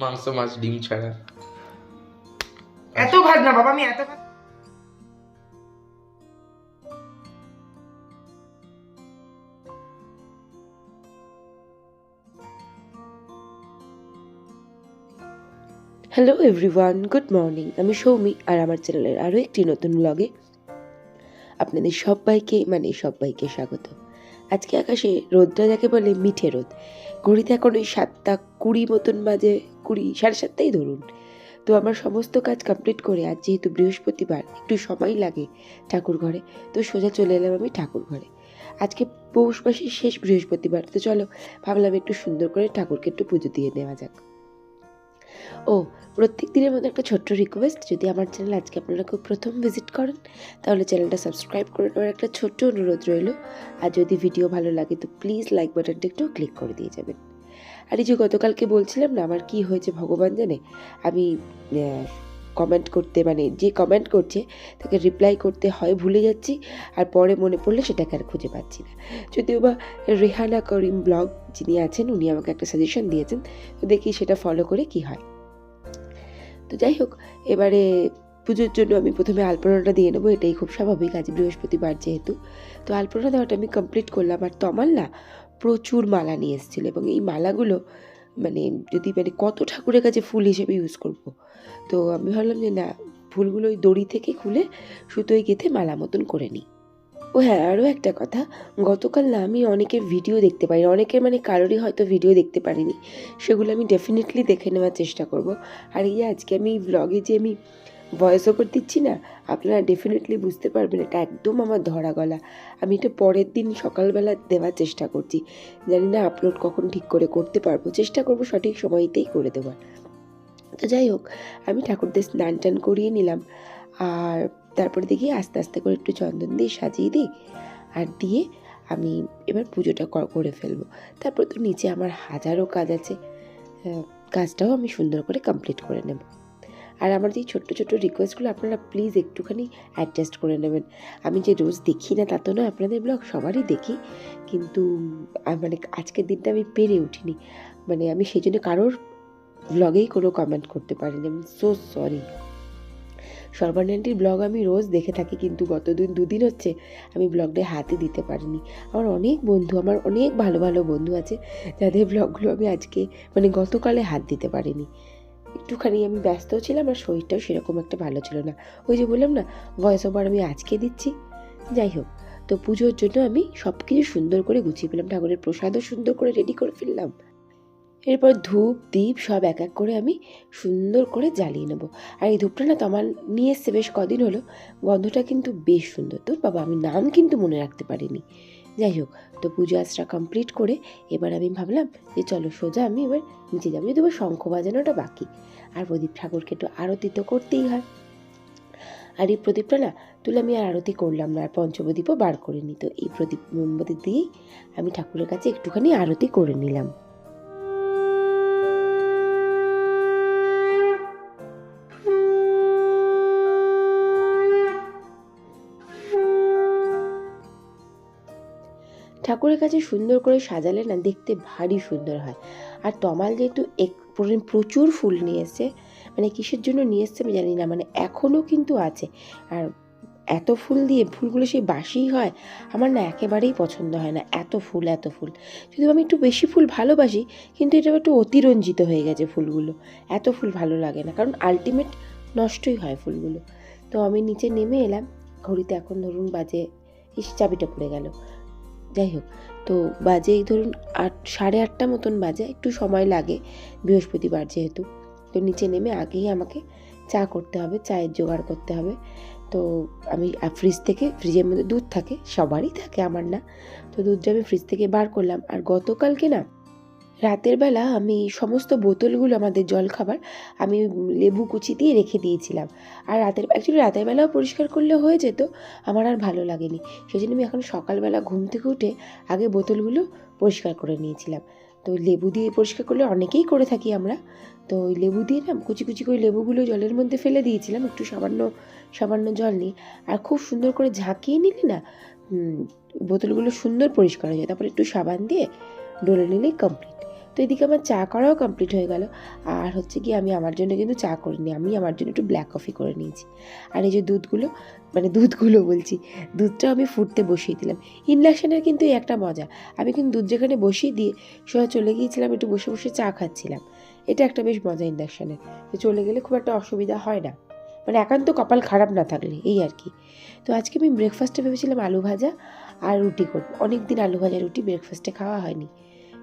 মাংস মাছ ডিম ছাড়া। এত ভাত না বাবা আমি এত ভাত হ্যালো এভরিওয়ান গুড মর্নিং আমি সৌমি আর আমার চ্যানেলের আরও একটি নতুন ব্লগে আপনাদের সবাইকে মানে সবাইকে স্বাগত। আজকে আকাশে রোদটা যাকে বলে মিঠে রোদ। ঘড়িতে এখন ওই সাতটা কুড়ি মতন বাজে কুড়ি, সাড়ে সাতটাই ধরুন। তো আমার সমস্ত কাজ কমপ্লিট করে আজ যেহেতু বৃহস্পতিবার, একটু সময় লাগে ঠাকুর ঘরে, তো সোজা চলে এলাম আমি ঠাকুর ঘরে। আজকে পৌষ মাসের শেষ বৃহস্পতিবার, তো চলো ভাবলাম একটু সুন্দর করে ঠাকুরকে একটু পুজো দিয়ে নেওয়া যাক। ও, প্রত্যেক দিনের মধ্যে একটা ছোট্ট রিকোয়েস্ট যদি আমার চ্যানেল আজকে আপনারা খুব প্রথম ভিজিট করেন, তাহলে চ্যানেলটা সাবস্ক্রাইব করে নেওয়ার একটা ছোট্ট অনুরোধ রইল। আর যদি ভিডিও ভালো লাগে, তো প্লিজ লাইক বাটনটা একটু ক্লিক করে দিয়ে যাবেন। আর এই যে গতকালকে বলছিলাম না আমার কি হয়েছে ভগবান জানে? আমি কমেন্ট করতে মানে যে কমেন্ট করছে তাকে রিপ্লাই করতে হয়, ভুলে যাচ্ছি আর পরে মনে পড়লে সেটাকে আর খুঁজে পাচ্ছি না। যদিও বা রেহানা করিম ব্লগ যিনি আছেন, উনি আমাকে একটা সাজেশন দিয়েছেন, তো দেখি সেটা ফলো করে কি হয়। তো যাই হোক, এবারে পুজোর জন্য আমি প্রথমে আলপনাটা দিয়ে নেব, এটাই খুব স্বাভাবিক, আজ বৃহস্পতিবার যেহেতু। তো আলপনা দেওয়াটা আমি কমপ্লিট করলাম, আর তমাল না প্রচুর মালা নিয়ে এসেছিল এবং এই মালাগুলো মানে যদি মানে কত ঠাকুরের কাছে ফুল হিসেবে ইউজ করব। তো আমি ভাবলাম যে না, ফুলগুলো ওই দড়ি থেকে খুলে সুতোয় গেঁথে মালা মতন করে নিই। ও হ্যাঁ আরও একটা কথা, গতকাল না আমি অনেকের ভিডিও দেখতে পাই অনেকের মানে কারোরই হয়তো ভিডিও দেখতে পারিনি, সেগুলো আমি ডেফিনেটলি দেখে নেওয়ার চেষ্টা করব। আর এই আজকে আমি ব্লগে যে আমি ভয়েস ওভার দিচ্ছি না, আপনারা ডেফিনেটলি বুঝতে পারবেন এটা একদম আমার ধরা গলা। আমি এটা পরের দিন সকালবেলা দেওয়ার চেষ্টা করছি। জানি না আপলোড কখন ঠিক করে করতে পারব, চেষ্টা করব সঠিক সময়তেই করে দেওয়ার। তো যাই হোক, আমি ঠাকুরদের স্নান টান করিয়ে নিলাম। আর তারপরে দেখি আস্তে আস্তে করে একটু চন্দন দিয়ে সাজিয়ে দিই। আর দিয়ে আমি এবার পুজোটা করে ফেলব। তারপর তো নিচে আমার হাজারো কাজ আছে। কাজটাও আমি সুন্দর করে কমপ্লিট করে নেব। আর আমার যে ছোট্ট ছোট্ট রিকোয়েস্টগুলো আপনারা প্লিজ একটুখানি অ্যাডজাস্ট করে নেবেন। আমি যে রোজ দেখি না, তা তো নয়, আপনাদের ব্লগ সবারই দেখি। কিন্তু মানে আজকের দিনটা আমি পেরে উঠিনি। মানে আমি সেই জন্য কারোর ব্লগেই কোনো কমেন্ট করতে পারিনি। আমি সো সরি সর্বানন্দির ব্লগ আমি রোজ দেখে থাকি, কিন্তু গত দিন, দুদিন হচ্ছে আমি ব্লগটা হাতে দিতে পারিনি। আমার অনেক বন্ধু, আমার অনেক ভালো ভালো বন্ধু আছে, যাদের ব্লগগুলো আমি আজকে মানে গতকালে হাত দিতে পারিনি। একটুখানি আমি ব্যস্ত ছিলাম আর শরীরটাও সেরকম একটা ভালো ছিল না। ওই যে বললাম না ভয়েস ওভার আমি আজকে দিচ্ছি। যাই হোক, তো পুজোর জন্য আমি সব কিছু সুন্দর করে গুছিয়ে ফেললাম, ঠাকুরের প্রসাদও সুন্দর করে রেডি করে ফেললাম। এরপর ধূপ দ্বীপ সব এক এক করে আমি সুন্দর করে জ্বালিয়ে নেব। আর এই ধূপটা না তো আমার নিয়ে এসছে বেশ কদিন হলো, গন্ধটা কিন্তু বেশ সুন্দর। তো বাবা, আমি নাম কিন্তু মনে রাখতে পারিনি। যাই হোক, তো পুজো আজটা কমপ্লিট করে এবার আমি ভাবলাম যে চলো সোজা আমি এবার নিচে যাব। যদি শঙ্খ বাজানোটা বাকি। আর প্রদীপ ঠাকুরকে একটু আরতি তো করতেই হয়। আর এই প্রদীপটা না, তুলে আমি আর আরতি করলাম না, আর পঞ্চপ্রদীপও বার করে নিত এই প্রদীপ মোমবাতি দিয়েই আমি ঠাকুরের কাছে একটুখানি আরতি করে নিলাম। ঠাকুরের কাছে সুন্দর করে সাজালে না দেখতে ভারী সুন্দর হয়। আর তমাল যেহেতু এক- পুরো- প্রচুর ফুল নিয়ে মানে কিসের জন্য নিয়ে আমি জানি না মানে এখনও কিন্তু আছে। আর এত ফুল দিয়ে ফুলগুলো সেই বাসিই হয়, আমার না একেবারেই পছন্দ হয় না। এত ফুল এত ফুল। যদিও আমি একটু বেশি ফুল ভালোবাসি, কিন্তু এটা একটু অতিরঞ্জিত হয়ে গেছে ফুলগুলো। এত ফুল ভালো লাগে না, কারণ আলটিমেট নষ্টই হয় ফুলগুলো। তো আমি নিচে নেমে এলাম, ঘড়িতে এখন ধরুন বাজে, ইস, চাবিটা পড়ে গেল। যাই হোক, তো বাজে এই ধরুন আট, সাড়ে আটটা মতন বাজে, একটু সময় লাগে বৃহস্পতিবার যেহেতু। তো নিচে নেমে আগেই আমাকে চা করতে হবে, চায়ের জোগাড় করতে হবে। তো আমি ফ্রিজ থেকে ফ্রিজের মধ্যে দুধ থাকে, সবারই থাকে, আমার না। তো দুধটা আমি ফ্রিজ থেকে বার করলাম, আর গতকালকে না রাতের বেলা আমি সমস্ত বোতলগুলো আমাদের জল খাবার আমি লেবু কুচি দিয়ে রেখে দিয়েছিলাম। আর রাতের অ্যাকচুয়ালি রাতের বেলাও পরিষ্কার করলে হয়ে যেত, আমার আর ভালো লাগেনি। সেই জন্য আমি এখন সকালবেলা ঘুম থেকে উঠে আগে বোতলগুলো পরিষ্কার করে নিয়েছিলাম। তো লেবু দিয়ে পরিষ্কার করলে অনেকেই করে থাকি আমরা। তো ওই লেবু দিয়ে না কুচি কুচি করে লেবুগুলো জলের মধ্যে ফেলে দিয়েছিলাম, একটু সামান্য সামান্য জল নিয়ে। আর খুব সুন্দর করে ঝাঁকিয়ে নিলে না বোতলগুলো সুন্দর পরিষ্কার হয়ে যায়। তারপর একটু সাবান দিয়ে ডলে নিলেই কমপ্লিট তো এদিকে আমার চা করাও কমপ্লিট হয়ে গেল। আর হচ্ছে কি আমি আমার জন্য কিন্তু চা করিনি আমি আমার জন্য একটু ব্ল্যাক কফি করে নিয়েছি। আর এই যে দুধগুলো মানে দুধগুলো বলছি, দুধটাও আমি ফুটতে বসিয়ে দিলাম। ইন্ডাকশানের কিন্তু একটা মজা, আমি কিন্তু দুধ যেখানে বসিয়ে দিয়ে সোজা চলে গিয়েছিলাম, একটু বসে বসে চা খাচ্ছিলাম। এটা একটা বেশ মজা ইন্ডাকশানের চলে গেলে খুব একটা অসুবিধা হয় না। মানে একান্ত কপাল খারাপ না থাকলে, এই আর কি। তো আজকে আমি ব্রেকফাস্টে ভেবেছিলাম আলু ভাজা আর রুটি করব। অনেক দিন আলু ভাজা রুটি ব্রেকফাস্টে খাওয়া হয়নি।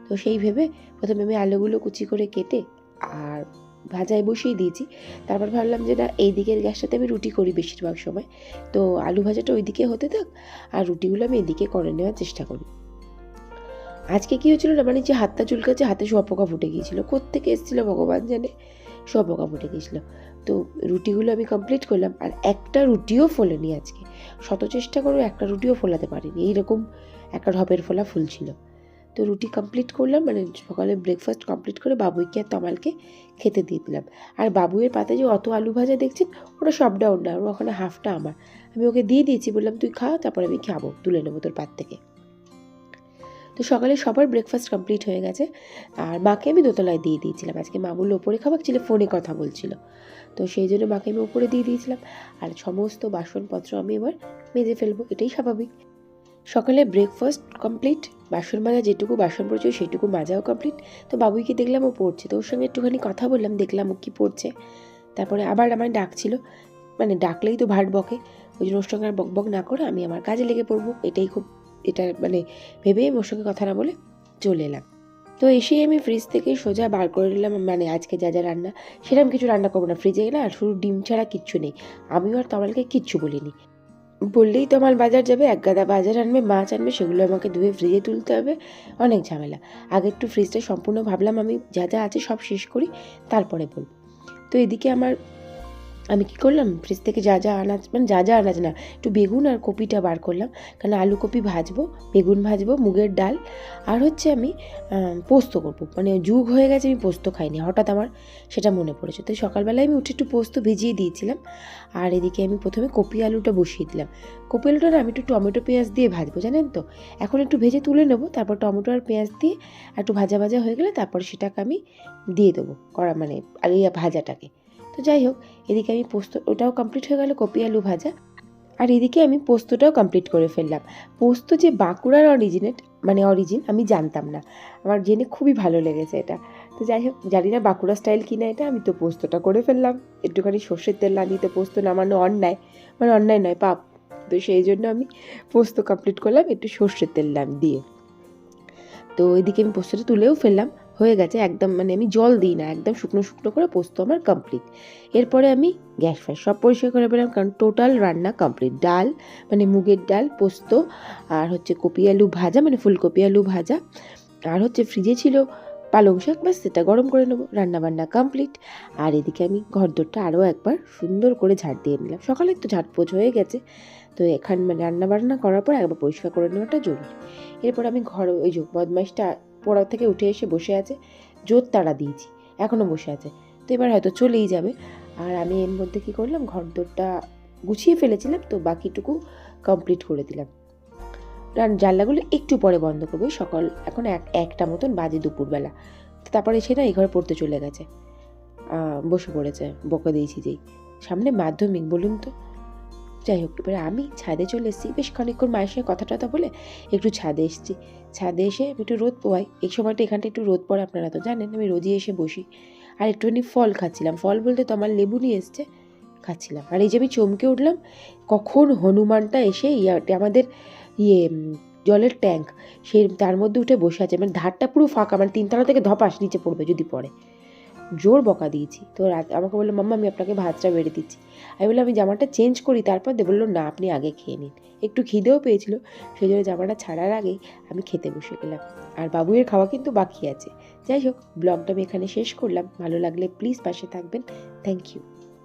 তো সেই ভেবে প্রথমে আমি আলুগুলো কুচি করে কেটে আর ভাজায় বসিয়ে দিয়েছি। তারপর ভাবলাম যে না, এই দিকের গ্যাসটাতে আমি রুটি করি বেশিরভাগ সময়। তো আলু ভাজাটা ওই দিকে হতে থাক আর রুটিগুলো আমি এদিকে করে নেওয়ার চেষ্টা করি। আজকে কী হয়েছিল না মানে যে হাতটা চুলকাচ্ছে, হাতে শুয়াপোকা ফুটে গিয়েছিল। কোত্থেকে এসেছিল ভগবান জানে? শুয়াপোকা ফুটে গিয়েছিল। তো রুটিগুলো আমি কমপ্লিট করলাম আর একটা রুটিও ফোলেনি আজকে। শত চেষ্টা করেও একটা রুটিও ফোলাতে পারিনি। এইরকম একটা ঢপের ফোলা ফুল ছিল তো রুটি কমপ্লিট করলাম মানে সকালে ব্রেকফাস্ট কমপ্লিট করে বাবুইকে আর তমালকে খেতে দিয়ে দিলাম। আর বাবুয়ের পাতে যে অত আলু ভাজা দেখছেন, ওটা সবটা ওর না, ওর ওখানে হাফটা আমার। আমি ওকে দিয়ে দিয়েছি, বললাম, তুই খা, তারপর আমি খাব, তুলে নেব তোর পাত থেকে। তো সকালে সবার ব্রেকফাস্ট কমপ্লিট হয়ে গেছে। আর মাকে আমি দোতলায় দিয়ে দিয়েছিলাম। আজকে মা বলল, ওপরে খাবার ছিল ফোনে কথা বলছিল। তো সেই জন্য মাকে আমি উপরে দিয়ে দিয়েছিলাম। আর সমস্ত বাসনপত্র আমি এবার মেজে ফেলব, এটাই স্বাভাবিক। সকালে ব্রেকফাস্ট কমপ্লিট বাসন মাজা যেটুকু বাসন পড়ছে সেটুকু মাজাও কমপ্লিট তো বাবুইকে দেখলাম ও পড়ছে, তো ওর সঙ্গে একটুখানি কথা বললাম, দেখলাম ও কী পড়ছে। তারপরে আবার আমার ডাকছিল মানে ডাকলেই তো ভাট বকে ওই জন্য ওর সঙ্গে আর বকবক না করে আমি আমার কাজে লেগে পড়ব, এটাই খুব, এটা মানে ভেবেই ওর সঙ্গে কথা না বলে চলে এলাম। তো এসেই আমি ফ্রিজ থেকে সোজা বার করে নিলাম মানে আজকে যা যা রান্না সেরকম কিছু রান্না করব না ফ্রিজে না শুধু ডিম ছাড়া কিচ্ছু নেই। আমিও আর তমালকে কিচ্ছু বলিনি। বললেই তো আমার বাজার যাবে, এক গাদা বাজার আনবে, মাছ আনবে, সেগুলো আমাকে ধুয়ে ফ্রিজে তুলতে হবে, অনেক ঝামেলা। আগে একটু ফ্রিজটা সম্পূর্ণ ভাবলাম আমি যা যা আছে সব শেষ করি, তারপরে বলব। তো এদিকে আমার আমি কি করলাম? ফ্রিজ থেকে যা যা আনাজ মানে যা যা আনাজ না, একটু বেগুন আর কপিটা বার করলাম। কারণ আলু কপি ভাজবো, বেগুন ভাজবো, মুগের ডাল। আর হচ্ছে আমি পোস্ত করব। মানে যুগ হয়ে গেছে, আমি পোস্ত খাইনি। হঠাৎ আমার সেটা মনে পড়েছে। তো সকালবেলায় আমি উঠে একটু পোস্ত ভিজিয়ে দিয়েছিলাম। আর এদিকে আমি প্রথমে কপি আলুটা বসিয়ে দিলাম। কপি আলুটা আমি একটু টমেটো পেঁয়াজ দিয়ে ভাজবো, জানেন তো? এখন একটু ভেজে তুলে নেব, তারপর টমেটো আর পেঁয়াজ দিয়ে একটু ভাজা ভাজা হয়ে গেলে তারপর সেটাকে আমি দিয়ে দেবো করা মানে আলু ভাজাটাকে। তো যাই হোক, এদিকে আমি পোস্ত ওটাও কমপ্লিট হয়ে গেল কপি আলু ভাজা। আর এদিকে আমি পোস্তটাও কমপ্লিট করে ফেললাম। পোস্ত যে বাঁকুড়ার অরিজিনেট মানে অরিজিন আমি জানতাম না। আমার জেনে খুবই ভালো লেগেছে এটা। তো যাই হোক, জানি না বাঁকুড়া স্টাইল কিনা এটা, আমি তো পোস্তটা করে ফেললাম। একটুখানি সর্ষের তেল না দিতে পোস্ত নামানো অন্যায়। মানে অন্যায় নয়, পাপ। তো সেই জন্য আমি পোস্ত কমপ্লিট করলাম একটু সর্ষের তেল নাম দিয়ে। তো এদিকে আমি পোস্তটা তুলেও ফেললাম। হয়ে গেছে, একদম মানে আমি জল দিই না, একদম শুকনো শুকনো করে পোস্ত আমার কমপ্লিট এরপরে আমি গ্যাস ফ্যাস সব পরিষ্কার করে পেলাম, কারণ টোটাল রান্না কমপ্লিট ডাল মানে মুগের ডাল, পোস্ত, আর হচ্ছে কপি আলু ভাজা মানে ফুলকপি আলু ভাজা, আর হচ্ছে ফ্রিজে ছিল পালং শাক, ব্যাস সেটা গরম করে নেব, রান্নাবান্না কমপ্লিট আর এদিকে আমি ঘরদোরটা আরও একবার সুন্দর করে ঝাড় দিয়ে নিলাম। সকালে একটু ঝাড়পোছ হয়ে গেছে, তো এখান মানে রান্না বান্না করার পর একবার পরিষ্কার করে নেওয়াটা জরুরি। এরপর আমি ঘর, ওই যে বদমাইশটা পড়া থেকে উঠে এসে বসে আছে, জোর তাড়া দিয়েছি, এখনও বসে আছে। তো এবার হয়তো চলেই যাবে। আর আমি এর মধ্যে কী করলাম ঘরদোরটা গুছিয়ে ফেলেছিলাম, তো বাকিটুকু কমপ্লিট করে দিলাম। জানলাগুলো একটু পরে বন্ধ করব, সকাল এখন এক, একটা মতন বাজে দুপুরবেলা। তারপরে সে না এই ঘরে পড়তে চলে গেছে। বসে পড়েছে, বকে দিয়েছি যেই। সামনে মাধ্যমিক, বলুন তো। যাই হোক, এবারে আমি ছাদে চলে এসেছি। বেশ খানিকক্ষণ মায়ের সঙ্গে কথা টথা বলে একটু ছাদে এসেছি। ছাদে এসে আমি একটু রোদ পোয়াই। এই সময়টা এখানটা একটু রোদ পড়ে, আপনারা তো জানেন, আমি রোজই এসে বসি। আর একটুখানি ফল খাচ্ছিলাম। ফল বলতে তো আমার লেবু নিয়ে এসছে, খাচ্ছিলাম। আর এই যে আমি চমকে উঠলাম, কখন হনুমানটা এসে আমাদের ইয়ে জলের ট্যাঙ্ক, সেই, তার মধ্যে উঠে বসে আছে। মানে ধারটা পুরো ফাঁকা মানে তিনতলা থেকে ধপাস নিচে পড়বে যদি পড়ে। জোর বকা দিয়েছি। তো রাত, আমাকে বলল, মাম্মা, আমি আপনাকে ভাতটা বেড়ে দিচ্ছি। আমি বললাম, আমি জামাটা চেঞ্জ করি, তারপর দে বলল, না, আপনি আগে খেয়ে নিন। একটু খিদেও পেয়েছিল সেই জন্য জামাটা ছাড়ার আগেই আমি খেতে বসে গেলাম। আর বাবুয়ের খাওয়া কিন্তু বাকি আছে। যাই হোক, ব্লগটা আমি এখানে শেষ করলাম। ভালো লাগলে প্লিজ পাশে থাকবেন। Thank you.